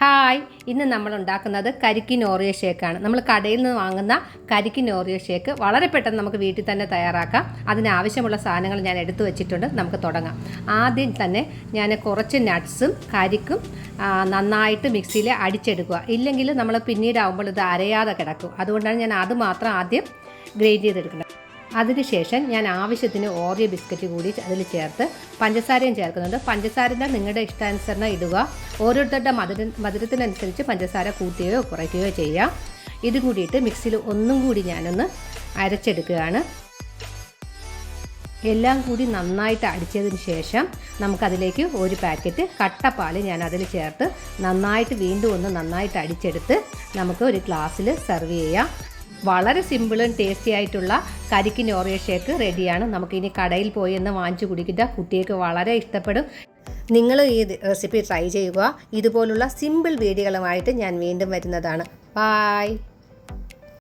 Hi. ഇന്ന് നമ്മൾ ഉണ്ടാക്കുന്നത് കരിക്കിൻ ഓറിയോ ഷേക്കാണ് നമ്മൾ കടയിൽ നിന്ന് വാങ്ങുന്ന കരിക്കിൻ ഓറിയോ ഷേക്ക് വളരെ പെട്ടെന്ന് നമുക്ക് വീട്ടിൽ തന്നെ തയ്യാറാക്കാം. അതിനാവശ്യമുള്ള സാധനങ്ങൾ ഞാൻ എടുത്തു വെച്ചിട്ടുണ്ട്. നമുക്ക് തുടങ്ങാം. ആദ്യം തന്നെ ഞാൻ കുറച്ച് നട്ട്സും കരിക്കും നന്നായിട്ട് മിക്സിയിൽ അടിച്ചെടുക്കുക. ഇല്ലെങ്കിൽ നമ്മൾ പിന്നീടാവുമ്പോൾ ഇത് അരയാതെ കിടക്കും. അതുകൊണ്ടാണ് ഞാൻ അത് മാത്രം ആദ്യം ഗ്രേറ്റ് ചെയ്തെടുക്കുന്നത്. അതിനുശേഷം ഞാൻ ആവശ്യത്തിന് ഓറിയ ബിസ്ക്കറ്റ് കൂടി അതിൽ ചേർത്ത് പഞ്ചസാരയും ചേർക്കുന്നുണ്ട്. പഞ്ചസാരന്റെ നിങ്ങളുടെ ഇഷ്ടാനുസരണം ഇടുക. ഓരോരുത്തരുടെ മധുര മധുരത്തിനനുസരിച്ച് പഞ്ചസാര കൂട്ടുകയോ കുറയ്ക്കുകയോ ചെയ്യാം. ഇത് കൂടിയിട്ട് മിക്സിയിൽ ഒന്നും കൂടി ഞാനൊന്ന് അരച്ചെടുക്കുകയാണ്. എല്ലാം കൂടി നന്നായിട്ട് അടിച്ചതിന് ശേഷം നമുക്കതിലേക്ക് ഒരു പാക്കറ്റ് കട്ടപ്പാൽ ഞാൻ അതിൽ ചേർത്ത് നന്നായിട്ട് വീണ്ടും ഒന്ന് നന്നായിട്ട് അടിച്ചെടുത്ത് നമുക്ക് ഒരു ഗ്ലാസ്സിൽ സെർവ് ചെയ്യാം. വളരെ സിമ്പിളും ടേസ്റ്റി ആയിട്ടുള്ള കരിക്കിൻ നോറിയ ഷേക്ക് റെഡിയാണ് നമുക്കിനി കടയിൽ പോയി എന്ന് വാങ്ങിച്ചു കുടിക്കുക. കുട്ടികൾക്ക് വളരെ ഇഷ്ടപ്പെടും. നിങ്ങൾ ഈ റെസിപ്പി ട്രൈ ചെയ്യുക. ഇതുപോലുള്ള സിമ്പിൾ വീഡിയോകളുമായിട്ട് ഞാൻ വീണ്ടും വരുന്നതാണ്. ബായ്